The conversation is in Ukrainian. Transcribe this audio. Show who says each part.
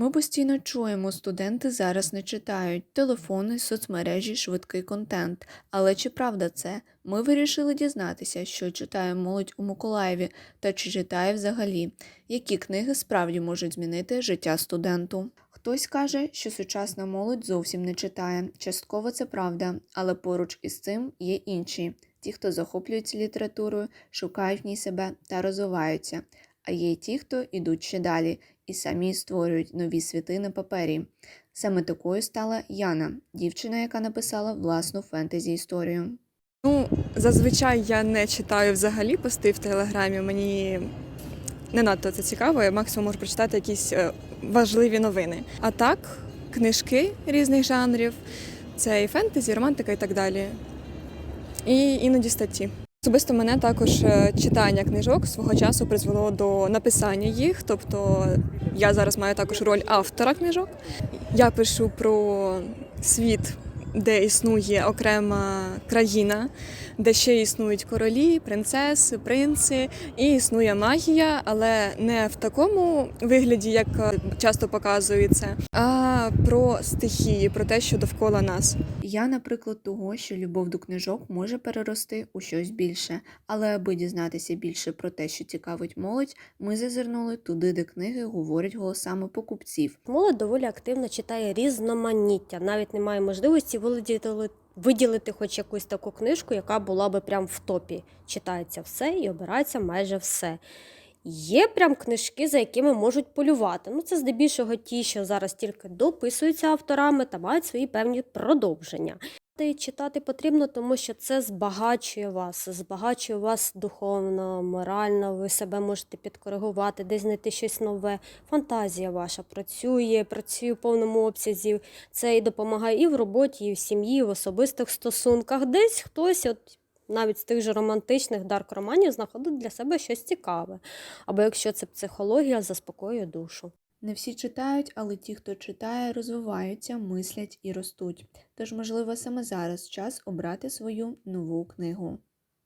Speaker 1: Ми постійно чуємо, студенти зараз не читають телефони, соцмережі, швидкий контент. Але чи правда це? Ми вирішили дізнатися, що читає молодь у Миколаєві та чи читає взагалі, які книги справді можуть змінити життя студенту. Хтось каже, що сучасна молодь зовсім не читає. Частково це правда, але поруч із цим є інші. Ті, хто захоплюються літературою, шукають в ній себе та розвиваються. А є й ті, хто ідуть ще далі і самі створюють нові світи на папері. Саме такою стала Яна, дівчина, яка написала власну фентезі історію.
Speaker 2: Ну, зазвичай я не читаю взагалі пости в телеграмі. Мені не надто це цікаво. Я максимум можу прочитати якісь е, важливі новини. А так, книжки різних жанрів, це і фентезі, і романтика і так далі. І іноді статті. Особисто мене також е, читання книжок свого часу призвело до написання їх. Тобто я зараз маю також роль автора книжок. Я пишу про світ, де існує окрема країна, де ще існують королі, принцеси, принци, і існує магія, але не в такому вигляді, як е, часто показується, а про стихії, про те, що довкола нас.
Speaker 1: Я, наприклад, того, що любов до книжок може перерости у щось більше, але аби дізнатися більше про те, що цікавить молодь, ми зазирнули туди, де книги говорять голосами покупців.
Speaker 3: Молодь доволі активно читає різноманіття. Навіть немає можливості виділити, виділити хоч якусь таку книжку, яка була би прям в топі. Читається все і обирається майже все. Є прям книжки, за якими можуть полювати. Ну, це здебільшого ті, що зараз тільки дописуються авторами та мають свої певні продовження. Та Читати потрібно, тому що це збагачує вас, збагачує вас духовно, морально, ви себе можете підкоригувати, десь знайти щось нове. Фантазія ваша працює, працює в повному обсязі. Це і допомагає і в роботі, і в сім'ї, і в особистих стосунках. Десь хтось, от навіть з тих же романтичних дарк-романів, знаходить для себе щось цікаве. Або якщо це психологія, заспокоює душу.
Speaker 1: Не всі читають, але ті, хто читає, розвиваються, мислять і ростуть. Тож, можливо, саме зараз час обрати свою нову книгу.